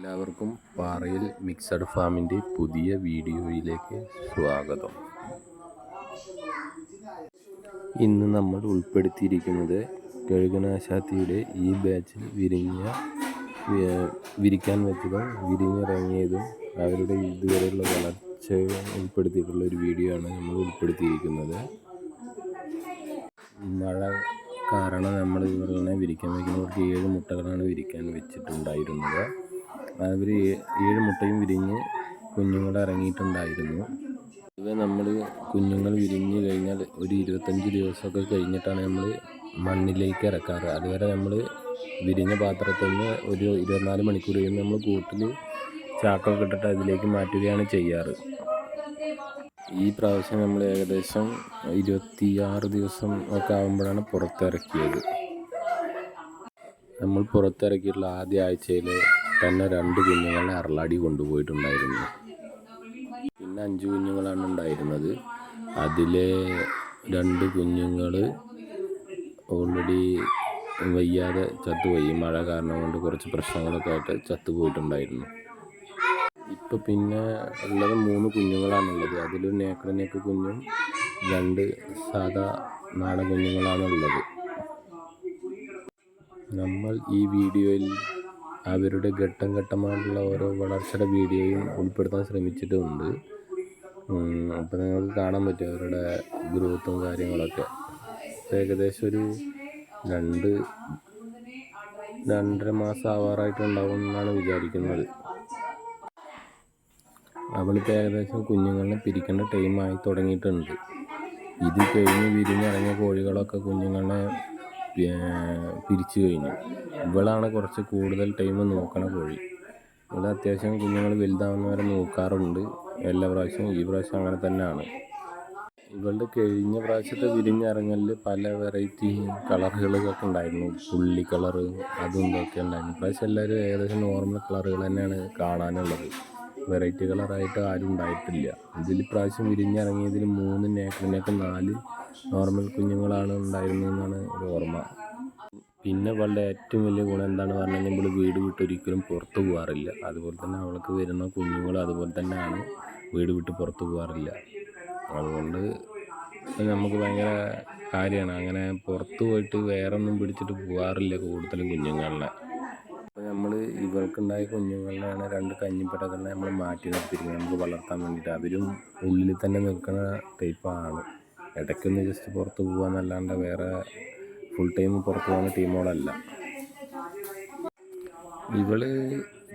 എല്ലാവർക്കും പാറയിൽ മിക്സഡ് ഫാമിന്റെ പുതിയ വീഡിയോയിലേക്ക് സ്വാഗതം. ഇന്ന് നമ്മൾ ഉൾപ്പെടുത്തിയിരിക്കുന്നത് കഴുകനാശാത്തിയുടെ ഈ ബാച്ചിൽ വിരിഞ്ഞ വിരിക്കാൻ വെച്ചതും വിരിഞ്ഞിറങ്ങിയതും അവരുടെ ഇതുവരെയുള്ള വളർച്ച ഉൾപ്പെടുത്തിയിട്ടുള്ള ഒരു വീഡിയോ ആണ് നമ്മൾ ഉൾപ്പെടുത്തിയിരിക്കുന്നത്. മഴ കാരണം നമ്മൾ ഇവരുടെ വിരിക്കാൻ വയ്ക്കുന്നവർക്ക് ഏഴ് മുട്ടകളാണ് വിരിക്കാൻ വെച്ചിട്ടുണ്ടായിരുന്നത്. അവർ ഏഴ് മുട്ടയും വിരിഞ്ഞ് കുഞ്ഞുങ്ങൾ ഇറങ്ങിയിട്ടുണ്ടായിരുന്നു. ഇവ നമ്മൾ കുഞ്ഞുങ്ങൾ വിരിഞ്ഞ് കഴിഞ്ഞാൽ ഒരു ഇരുപത്തഞ്ച് ദിവസമൊക്കെ കഴിഞ്ഞിട്ടാണ് നമ്മൾ മണ്ണിലേക്ക് ഇറക്കാറ്. അതുവരെ നമ്മൾ വിരിഞ്ഞ പാത്രത്തിൽ നിന്ന് ഒരു ഇരുപത്തിനാല് മണിക്കൂർ കഴിയുമ്പോൾ നമ്മൾ കൂട്ടിൽ ചാക്കൊക്കെ ഇട്ടിട്ട് അതിലേക്ക് മാറ്റുകയാണ് ചെയ്യാറ്. ഈ പ്രാവശ്യം നമ്മൾ ഏകദേശം ഇരുപത്തിയാറ് ദിവസം ഒക്കെ ആകുമ്പോഴാണ് പുറത്തിറക്കിയത്. നമ്മൾ പുറത്തിറക്കിയിട്ടുള്ള ആദ്യ ആഴ്ചയിൽ തന്നെ രണ്ട് കുഞ്ഞുങ്ങളെ അറളാടി കൊണ്ടുപോയിട്ടുണ്ടായിരുന്നു. പിന്നെ അഞ്ച് കുഞ്ഞുങ്ങളാണ് ഉണ്ടായിരുന്നത്. അതിലെ രണ്ട് കുഞ്ഞുങ്ങൾ ഓൾറെഡി വയ്യാതെ ചത്തുപോയി. മഴ കാരണം കൊണ്ട് കുറച്ച് പ്രശ്നങ്ങളൊക്കെ ആയിട്ട് ചത്തുപോയിട്ടുണ്ടായിരുന്നു. ഇപ്പം പിന്നെ ഉള്ളത് മൂന്ന് കുഞ്ഞുങ്ങളാണുള്ളത്. അതിലൊരു നേക്കടനേക്ക് കുഞ്ഞും രണ്ട് സാധാ നാടൻ കുഞ്ഞുങ്ങളാണുള്ളത്. നമ്മൾ ഈ വീഡിയോയിൽ അവരുടെ ഘട്ടം ഘട്ടമായിട്ടുള്ള ഓരോ വളർച്ചയുടെ വീഡിയോയും ഉൾപ്പെടുത്താൻ ശ്രമിച്ചിട്ടുമുണ്ട് അപ്പോൾ നിങ്ങൾക്ക് കാണാൻ പറ്റും അവരുടെ ഗ്രോത്തും കാര്യങ്ങളൊക്കെ. ഏകദേശം ഒരു രണ്ട് രണ്ടര മാസം ആവാറായിട്ടുണ്ടാവും എന്നാണ് വിചാരിക്കുന്നത്. അവളിപ്പോൾ ഏകദേശം കുഞ്ഞുങ്ങളെ പിരിക്കേണ്ട ടൈമായി തുടങ്ങിയിട്ടുണ്ട്. ഇത് കഴിഞ്ഞ് വിരിഞ്ഞിറങ്ങിയ കോഴികളൊക്കെ കുഞ്ഞുങ്ങളെ പിരിച്ചു കഴിഞ്ഞു. ഇവളാണ് കുറച്ച് കൂടുതൽ ടൈം നോക്കണ കോഴി. ഇവിടെ അത്യാവശ്യം കുഞ്ഞുങ്ങൾ വലുതാവുന്നവരെ നോക്കാറുണ്ട്. എല്ലാ പ്രാവശ്യവും ഈ പ്രാവശ്യം അങ്ങനെ തന്നെയാണ്. ഇവളുടെ കഴിഞ്ഞ പ്രാവശ്യത്തെ വിരിഞ്ഞിറങ്ങലിൽ പല വെറൈറ്റി കളറുകളൊക്കെ ഉണ്ടായിരുന്നു. പുള്ളി കളറ് അതും ഇതൊക്കെ ഉണ്ടായിരുന്നു. ഇപ്രാവശ്യം എല്ലാവരും ഏകദേശം നോർമൽ കളറുകൾ തന്നെയാണ് കാണാനുള്ളത്. വെറൈറ്റി കളറായിട്ട് ആരും ഉണ്ടായിട്ടില്ല. ഇതിൽ പ്രാവശ്യം വിരിഞ്ഞിറങ്ങിയതിൽ മൂന്ന് നേക്കറിനൊക്കെ നാല് നോർമൽ കുഞ്ഞുങ്ങളാണ് ഉണ്ടായിരുന്നതെന്നാണ് ഒരു ഓർമ്മ. പിന്നെ അവളുടെ ഏറ്റവും വലിയ ഗുണം എന്താണ് പറഞ്ഞാൽ നമ്മൾ വീട് വിട്ട് ഒരിക്കലും പുറത്ത് പോകാറില്ല. അതുപോലെ തന്നെ അവൾക്ക് വരുന്ന കുഞ്ഞുങ്ങൾ അതുപോലെ തന്നെയാണ് വീട് വിട്ട് പുറത്ത് പോകാറില്ല. അതുകൊണ്ട് നമുക്ക് ഭയങ്കര കാര്യമാണ്. അങ്ങനെ പുറത്ത് പോയിട്ട് വേറെ ഒന്നും പിടിച്ചിട്ട് പോകാറില്ല കൂടുതലും കുഞ്ഞുങ്ങളെ. നമ്മൾ ഇവർക്കുണ്ടായ കുഞ്ഞുങ്ങളിലാണ് രണ്ട് കഞ്ഞിപ്പടകളെ നമ്മൾ മാറ്റി നിർത്തിയിരിക്കുന്നത് നമുക്ക് വളർത്താൻ വേണ്ടിയിട്ട് അവരും ഉള്ളിൽ തന്നെ നിൽക്കുന്ന ടൈപ്പാണ് ഇടയ്ക്കൊന്ന് ജസ്റ്റ് പുറത്ത് പോകാന്നല്ലാണ്ട് വേറെ ഫുൾ ടൈം പുറത്ത് പോകുന്ന ടീമുകളല്ല ഇവൾ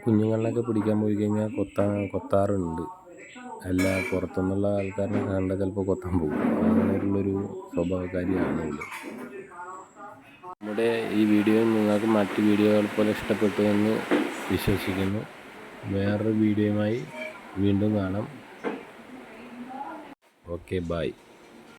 കുഞ്ഞുങ്ങളിലൊക്കെ പിടിക്കാൻ പോയി കഴിഞ്ഞാൽ കൊത്താൻ കൊത്താറുണ്ട്. അല്ല പുറത്തുനിന്നുള്ള ആൾക്കാരെ കണ്ട ചിലപ്പോൾ കൊത്താൻ പോകും. അങ്ങനെയുള്ളൊരു സ്വഭാവക്കാരിയാണ് ഇവൾ. നമ്മുടെ ഈ വീഡിയോ നിങ്ങൾക്ക് മറ്റ് വീഡിയോകൾ പോലെ ഇഷ്ടപ്പെട്ടു എന്ന് വിശ്വസിക്കുന്നു. വേറൊരു വീഡിയോയുമായി വീണ്ടും കാണാം. Okay bye